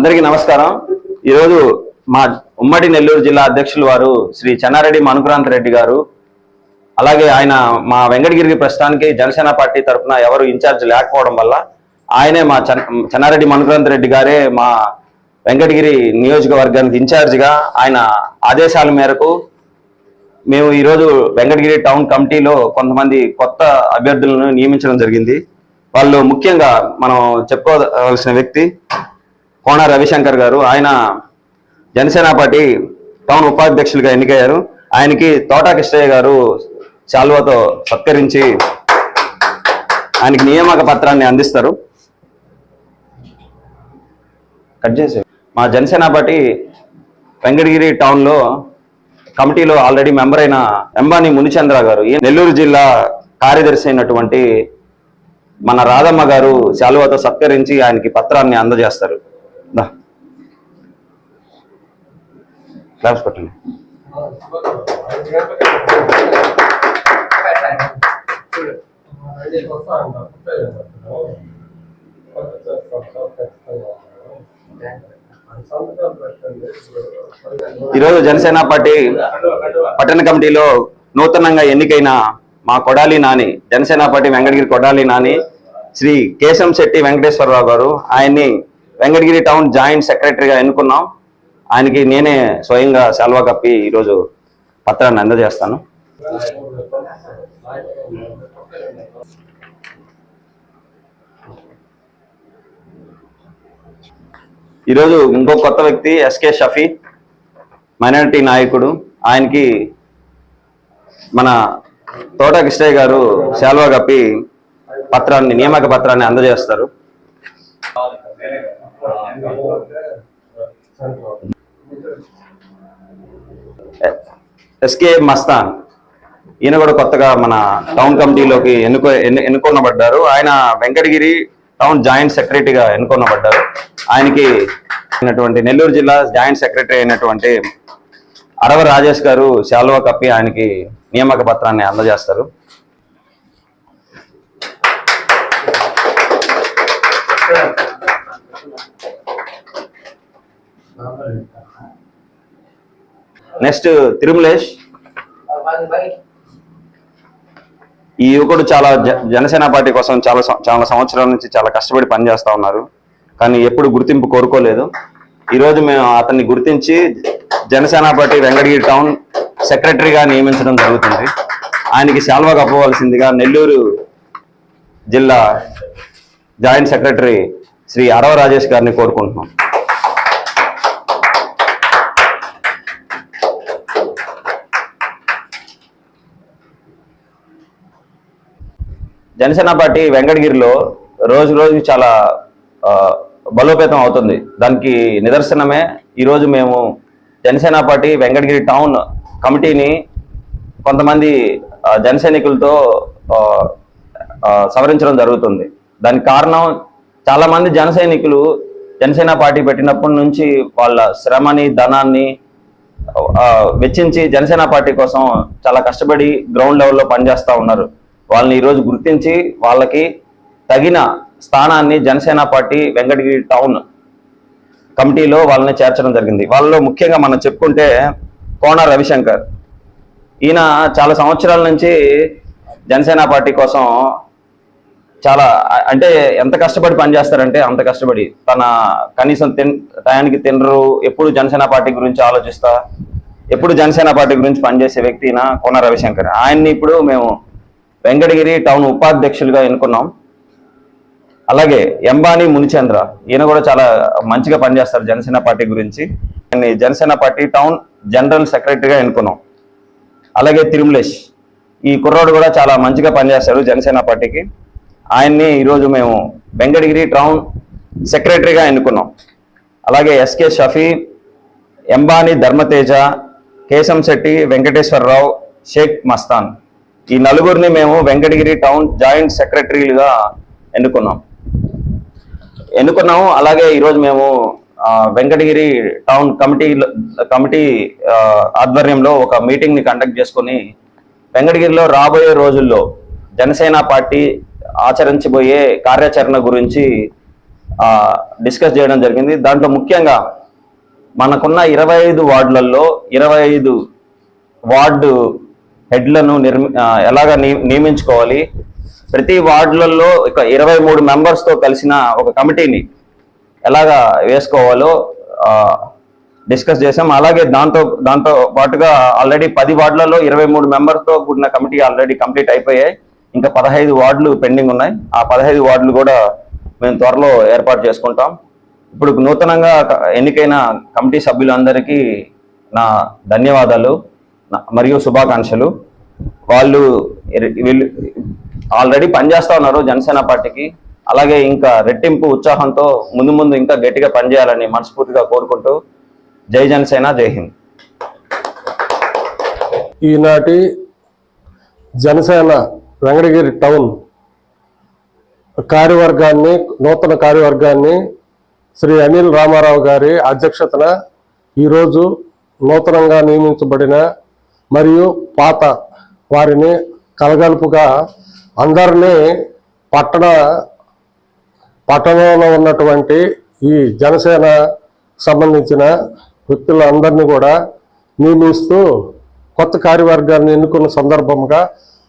అందరికీ నమస్కారం. ఈరోజు మా ఉమ్మడి నెల్లూరు జిల్లా అధ్యక్షులు వారు శ్రీ చెన్నారెడ్డి మనుక్రాంత్ రెడ్డి గారు. అలాగే ఆయన మా వెంకటగిరి ప్రస్తుతానికి జనసేన పార్టీ తరఫున ఎవరు ఇన్ఛార్జ్ లేకపోవడం వల్ల ఆయనే మా చెన్నారెడ్డి మనుక్రాంత్ రెడ్డి గారే మా వెంకటగిరి నియోజకవర్గానికి ఇన్ఛార్జ్గా ఆయన ఆదేశాల మేరకు మేము ఈరోజు వెంకటగిరి టౌన్ కమిటీలో కొంతమంది కొత్త అభ్యర్థులను నియమించడం జరిగింది. వాళ్ళు ముఖ్యంగా మనం చెప్పుకోవాల్సిన వ్యక్తి కోన రవిశంకర్ గారు. ఆయన జనసేన పార్టీ టౌన్ ఉపాధ్యక్షులుగా ఎన్నికయ్యారు. ఆయనకి తోటా కృష్ణయ్య గారు శాల్వతో సత్కరించి ఆయనకి నియామక పత్రాన్ని అందిస్తారు. కట్ చేసే మా జనసేన పార్టీ వెంకటగిరి టౌన్లో కమిటీలో ఆల్రెడీ మెంబర్ అయిన ఎంబాని మునిచంద్ర గారు ఈ నెల్లూరు జిల్లా కార్యదర్శి అయినటువంటి మన రాధమ్మ గారు శాలువతో సత్కరించి ఆయనకి పత్రాన్ని అందజేస్తారు. క్లాప్స్ పెట్టండి ఈరోజు జనసేన పార్టీ పట్టణ కమిటీలో నూతనంగా ఎన్నికైన మా కొడాలి నాని జనసేన పార్టీ వెంకటగిరి కొడాలి నాని శ్రీ కేశం శెట్టి వెంకటేశ్వరరావు గారు. ఆయన్ని వెంకటగిరి టౌన్ జాయింట్ సెక్రటరీగా ఎన్నుకున్నాం. ఆయనకి నేనే స్వయంగా సెలవు కప్పి ఈరోజు పత్రాన్ని అందజేస్తాను. ఈరోజు ఇంకో కొత్త వ్యక్తి ఎస్కే షఫీ మైనారిటీ నాయకుడు. ఆయనకి మన తోట కృష్ణయ్య గారు శాల్వా కప్పి పత్రాన్ని నియామక పత్రాన్ని అందజేస్తారు. ఎస్కే మస్తాన్. ఈయన కూడా కొత్తగా మన టౌన్ కమిటీలోకి ఎన్నుకో ఎన్ను- ఎన్నుకొనబడ్డారు. ఆయన వెంకటగిరి టౌన్ జాయింట్ సెక్రటరీగా ఎన్నుకొనబడ్డారు. ఆయనకి అయినటువంటి నెల్లూరు జిల్లా జాయింట్ సెక్రటరీ అయినటువంటి అరవ రాజేష్ గారు శాల్వా కప్పి ఆయనకి నియామక పత్రాన్ని అందజేస్తారు. నెక్స్ట్ తిరుమలేష్. ఈ యువకుడు చాలా జనసేన పార్టీ కోసం చాలా చాలా సంవత్సరాల నుంచి చాలా కష్టపడి పనిచేస్తా ఉన్నారు. కానీ ఎప్పుడు గుర్తింపు కోరుకోలేదు. ఈరోజు మేము అతన్ని గుర్తించి జనసేన పార్టీ వెంకటగిరి టౌన్ సెక్రటరీగా నియమించడం జరుగుతుంది. ఆయనకి శాల్వా కప్పవలసిందిగా నెల్లూరు జిల్లా జాయింట్ సెక్రటరీ శ్రీ అరవ రాజేష్ గారిని కోరుకుంటున్నాం. జనసేన పార్టీ వెంకటగిరిలో రోజు రోజుకి చాలా బలోపేతం అవుతుంది. దానికి నిదర్శనమే ఈరోజు మేము జనసేన పార్టీ వెంకటగిరి టౌన్ కమిటీని కొంతమంది ఆ, జన సైనికులతో సవరించడం జరుగుతుంది. దానికి కారణం చాలామంది జన సైనికులు జనసేన పార్టీ పెట్టినప్పటి నుంచి వాళ్ళ శ్రమని ధనాన్ని వెచ్చించి జనసేన పార్టీ కోసం చాలా కష్టపడి గ్రౌండ్ లెవెల్లో పనిచేస్తూ ఉన్నారు. వాళ్ళని ఈరోజు గుర్తించి వాళ్ళకి తగిన స్థానాన్ని జనసేన పార్టీ వెంకటగిరి టౌన్ కమిటీలో వాళ్ళని చేర్చడం జరిగింది. వాళ్ళలో ముఖ్యంగా మనం చెప్పుకుంటే కోన రవిశంకర్. ఈయన చాలా సంవత్సరాల నుంచి జనసేన పార్టీ కోసం చాలా అంటే ఎంత కష్టపడి పనిచేస్తారంటే అంత కష్టపడి. తన కనీసం తిన్ టయానికి తినరు. ఎప్పుడు జనసేన పార్టీ గురించి ఆలోచిస్తా? ఎప్పుడు జనసేన పార్టీ గురించి పనిచేసే వ్యక్తి ఈయన కోన రవిశంకర్. ఆయన్ని ఇప్పుడు మేము వెంకటగిరి టౌన్ ఉపాధ్యక్షులుగా ఎన్నుకున్నాం. అలాగే ఎంబాని మునిచంద్ర ఈయన కూడా చాలా మంచిగా పనిచేస్తారు జనసేన పార్టీ గురించి. ఆయన్ని జనసేన పార్టీ టౌన్ జనరల్ సెక్రటరీగా ఎన్నుకున్నాం. అలాగే తిరుమలేష్ ఈ కుర్రోడు కూడా చాలా మంచిగా పనిచేస్తారు జనసేన పార్టీకి. ఆయన్ని ఈరోజు మేము వెంకటగిరి టౌన్ సెక్రటరీగా ఎన్నుకున్నాం. అలాగే ఎస్కే షఫీ ఎంబాని ధర్మతేజ కేశం శెట్టి వెంకటేశ్వరరావు షేక్ మస్తాన్. ఈ నలుగురిని మేము వెంకటగిరి టౌన్ జాయింట్ సెక్రటరీలుగా ఎన్నుకున్నాం. ఎన్నుకున్నాము అలాగే ఈరోజు మేము వెంకటగిరి టౌన్ కమిటీ కమిటీ ఆధ్వర్యంలో ఒక మీటింగ్ని కండక్ట్ చేసుకొని వెంకటగిరిలో రాబోయే రోజుల్లో జనసేన పార్టీ ఆచరించబోయే కార్యాచరణ గురించి డిస్కస్ చేయడం జరిగింది. దాంట్లో ముఖ్యంగా మనకున్న ఇరవై ఐదు వార్డులలో ఇరవై ఐదు వార్డు హెడ్లను నిర్మి ఎలాగ నియ- నియమించుకోవాలి. ప్రతి వార్డులలో ఒక ఇరవై మూడు మెంబర్స్తో కలిసిన ఒక కమిటీని ఎలాగా వేసుకోవాలో డిస్కస్ చేసాం అలాగే దాంతో దాంతో పాటుగా ఆల్రెడీ పది వార్డులలో ఇరవై మూడు మెంబర్స్తో కూడిన కమిటీ ఆల్రెడీ కంప్లీట్ అయిపోయాయి. ఇంకా పదహైదు వార్డులు పెండింగ్ ఉన్నాయి. ఆ పదహైదు వార్డులు కూడా మేము త్వరలో ఏర్పాటు చేసుకుంటాం. ఇప్పుడు నూతనంగా ఎన్నికైన కమిటీ సభ్యులందరికీ నా ధన్యవాదాలు. మరియు శుభాకాంక్షలు. వాళ్ళు వీళ్ళు ఆల్రెడీ పనిచేస్తూ ఉన్నారు జనసేన పార్టీకి. అలాగే ఇంకా రెట్టింపు ఉత్సాహంతో ముందు ముందు ఇంకా గట్టిగా పనిచేయాలని మనస్ఫూర్తిగా కోరుకుంటూ జై జనసేన జై హింద్. ఈనాటి జనసేన వెంకటగిరి టౌన్ కార్యవర్గాన్ని నూతన కార్యవర్గాన్ని శ్రీ అనిల్ రామారావు గారి అధ్యక్షతన ఈరోజు నూతనంగా నియమించబడిన మరియు పాత వారిని కలగలుపుగా అందరినీ పట్టణ పట్టణంలో ఉన్నటువంటి ఈ జనసేన సంబంధించిన వ్యక్తులందరినీ కూడా నియమిస్తూ కొత్త కార్యవర్గాన్ని ఎన్నుకున్న సందర్భంగా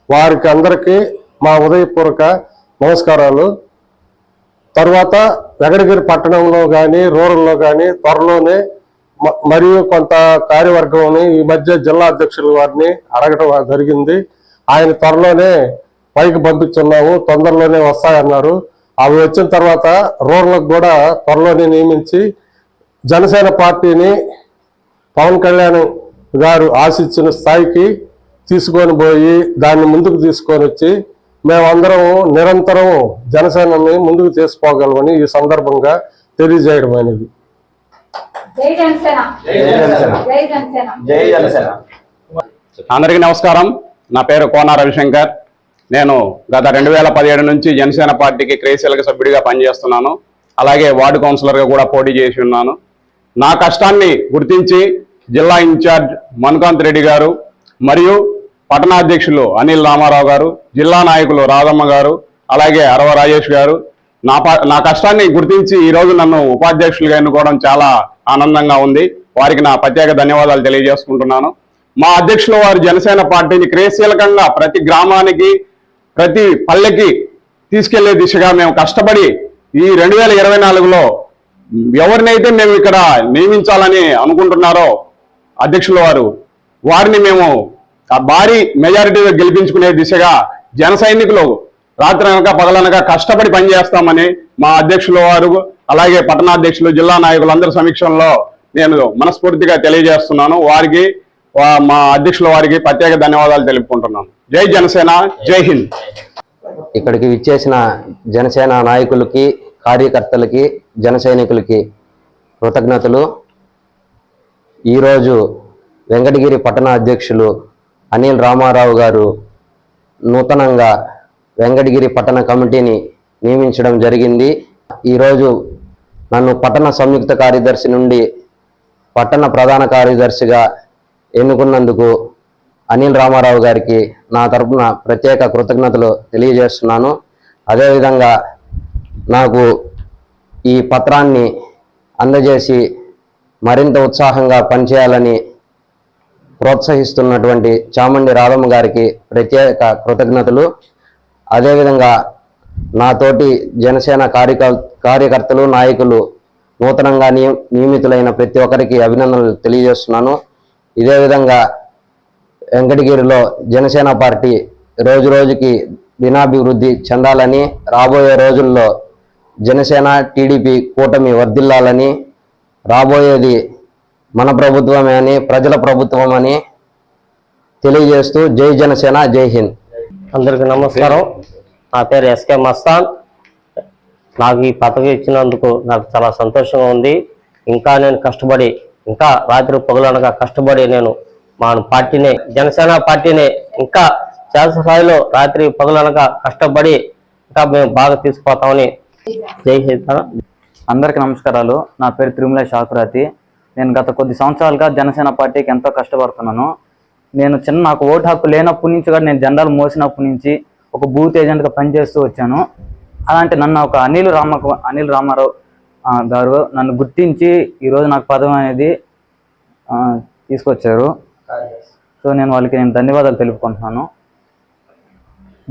వారికి అందరికీ మా ఉదయపూర్వక నమస్కారాలు. తర్వాత వెగడగిరి పట్టణంలో కానీ రూరల్లో కానీ త్వరలోనే మరియు కొంత కార్యవర్గంని ఈ మధ్య జిల్లా అధ్యక్షుల వారిని అడగడం జరిగింది. ఆయన త్వరలోనే పైకి పంపించున్నాము తొందరలోనే వస్తాయన్నారు. అవి వచ్చిన తర్వాత రూరల్కి కూడా త్వరలోనే నియమించి జనసేన పార్టీని పవన్ కళ్యాణ్ గారు ఆశించిన స్థాయికి తీసుకొని పోయి దాన్ని ముందుకు తీసుకొని వచ్చి మేమందరం నిరంతరం జనసేనని ముందుకు తీసుకోగలమని ఈ సందర్భంగా తెలియజేయడం అనేది జై జనసేన జై జనసేన. జై జనసేన జై జనసేన అందరికీ నమస్కారం. నా పేరు కోన రవిశంకర్. నేను గత రెండు వేల పదిహేడు నుంచి జనసేన పార్టీకి క్రేసీలకు సభ్యుడిగా పనిచేస్తున్నాను. అలాగే వార్డు కౌన్సిలర్గా కూడా పోటీ చేసి ఉన్నాను. నా కష్టాన్ని గుర్తించి జిల్లా ఇన్ఛార్జ్ మనుకాంత్ రెడ్డి గారు మరియు పట్టణాధ్యక్షులు అనిల్ రామారావు గారు జిల్లా నాయకులు రాధమ్మ గారు అలాగే అరవ రాజేష్ గారు. నా ప- నా కష్టాన్ని గుర్తించి ఈ రోజు నన్ను ఉపాధ్యక్షులుగా ఎన్నుకోవడం చాలా ఆనందంగా ఉంది. వారికి నా ప్రత్యేక ధన్యవాదాలు తెలియజేసుకుంటున్నాను. మా అధ్యక్షుల వారు జనసేన పార్టీని క్రియాశీలకంగా ప్రతి గ్రామానికి ప్రతి పల్లెకి తీసుకెళ్ళే దిశగా మేము కష్టపడి ఈ రెండు వేల ఇరవై నాలుగులో ఎవరినైతే మేము ఇక్కడ నియమించాలని అనుకుంటున్నారో అధ్యక్షుల వారు వారిని మేము ఆ భారీ మెజారిటీగా గెలిపించుకునే దిశగా జన సైనికులు రాత్రి అనక పగలనక కష్టపడి పనిచేస్తామని మా అధ్యక్షుల వారు అలాగే పట్టణాధ్యక్షులు జిల్లా నాయకులందరి సమీక్షంలో నేను మనస్ఫూర్తిగా తెలియజేస్తున్నాను. వారికి మా అధ్యక్షుల వారికి ప్రత్యేక ధన్యవాదాలు తెలుపుకుంటున్నాను. జై జనసేన జై హింద్. ఇక్కడికి విచ్చేసిన జనసేన నాయకులకి కార్యకర్తలకి జన సైనికులకి కృతజ్ఞతలు. ఈరోజు వెంకటగిరి పట్టణ అధ్యక్షులు అనిల్ రామారావు గారు నూతనంగా వెంకటగిరి పట్టణ కమిటీని నియమించడం జరిగింది. ఈరోజు నన్ను పట్టణ సంయుక్త కార్యదర్శి నుండి పట్టణ ప్రధాన కార్యదర్శిగా ఎన్నుకున్నందుకు అనిల్ రామారావు గారికి నా తరపున ప్రత్యేక కృతజ్ఞతలు తెలియజేస్తున్నాను. అదేవిధంగా నాకు ఈ పత్రాన్ని అందజేసి మరింత ఉత్సాహంగా పనిచేయాలని ప్రోత్సహిస్తున్నటువంటి చామండి రాధమ్మ గారికి ప్రత్యేక కృతజ్ఞతలు. అదేవిధంగా నాతోటి జనసేన కార్యక కార్యకర్తలు నాయకులు నూతనంగా నియ- నియమితులైన ప్రతి ఒక్కరికి అభినందనలు తెలియజేస్తున్నాను. ఇదే విధంగా వెంకటగిరిలో జనసేన పార్టీ రోజు రోజుకి దినాభివృద్ధి చెందాలని రాబోయే రోజుల్లో జనసేన టీడీపీ కూటమి వర్ధిల్లాలని రాబోయేది మన ప్రభుత్వమే అని ప్రజల ప్రభుత్వం అని తెలియజేస్తూ జై జనసేన జై హింద్. అందరికీ నమస్కారం. నా పేరు ఎస్కే మస్తాన్. నాకు ఈ పథకం ఇచ్చినందుకు నాకు చాలా సంతోషంగా ఉంది. ఇంకా నేను కష్టపడి ఇంకా రాత్రి పగులనగా కష్టపడి నేను మా పార్టీని జనసేన పార్టీని ఇంకా శాసన స్థాయిలో రాత్రి పగులనగా కష్టపడి ఇంకా మేము బాగా తీసుకుపోతామని జై అందరికీ నమస్కారాలు. నా పేరు తిరుమల శాకురాతి నేను గత కొద్ది సంవత్సరాలుగా జనసేన పార్టీకి ఎంతో కష్టపడుతున్నాను. నేను చిన్న నాకు ఓటు హక్కు లేనప్పటి నుంచి కూడా నేను జెండాలు మోసినప్పటి నుంచి ఒక బూత్ ఏజెంట్గా పనిచేస్తూ వచ్చాను. అలాంటి నన్ను ఒక అనిల్ రామ అనిల్ రామారావు గారు నన్ను గుర్తించి ఈరోజు నాకు పదవి అనేది తీసుకొచ్చారు. సో నేను వాళ్ళకి నేను ధన్యవాదాలు తెలుపుకుంటున్నాను.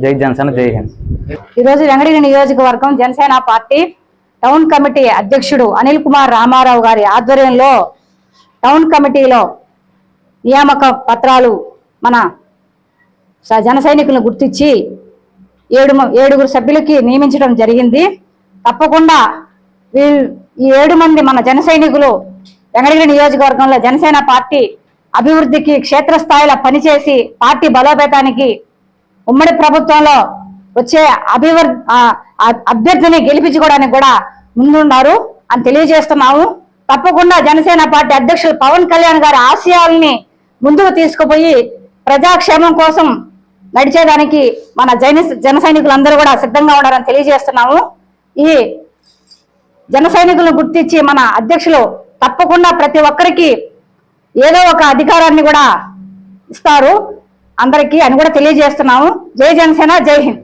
జై జనసేన జై హింద్. ఈరోజు వెంకటగిరి నియోజకవర్గం జనసేన పార్టీ టౌన్ కమిటీ అధ్యక్షుడు అనిల్ కుమార్ రామారావు గారి ఆధ్వర్యంలో టౌన్ కమిటీలో నియామక పత్రాలు మన జన సైనికులను గుర్తించి ఏడు ఏడుగురు సభ్యులకి నియమించడం జరిగింది. తప్పకుండా వీళ్ళు ఈ ఏడు మంది మన జన సైనికులు వెంకటగిరి నియోజకవర్గంలో జనసేన పార్టీ అభివృద్ధికి క్షేత్రస్థాయిలో పనిచేసి పార్టీ బలోపేతానికి ఉమ్మడి ప్రభుత్వంలో వచ్చే అభివృద్ధి అభ్యర్థిని గెలిపించుకోవడానికి కూడా ముందున్నారు అని తెలియజేస్తున్నాము. తప్పకుండా జనసేన పార్టీ అధ్యక్షులు పవన్ కళ్యాణ్ గారి ఆశయాల్ని ముందుకు తీసుకుపోయి ప్రజాక్షేమం కోసం నడిచేదానికి మన జైన జన సైనికులందరూ కూడా సిద్ధంగా ఉన్నారని తెలియజేస్తున్నాము. ఈ జన సైనికులను గుర్తించి మన అధ్యక్షులు తప్పకుండా ప్రతి ఒక్కరికి ఏదో ఒక అధికారాన్ని కూడా ఇస్తారు. అందరికీ అని కూడా తెలియజేస్తున్నాము. జై జనసేన జై హింద్.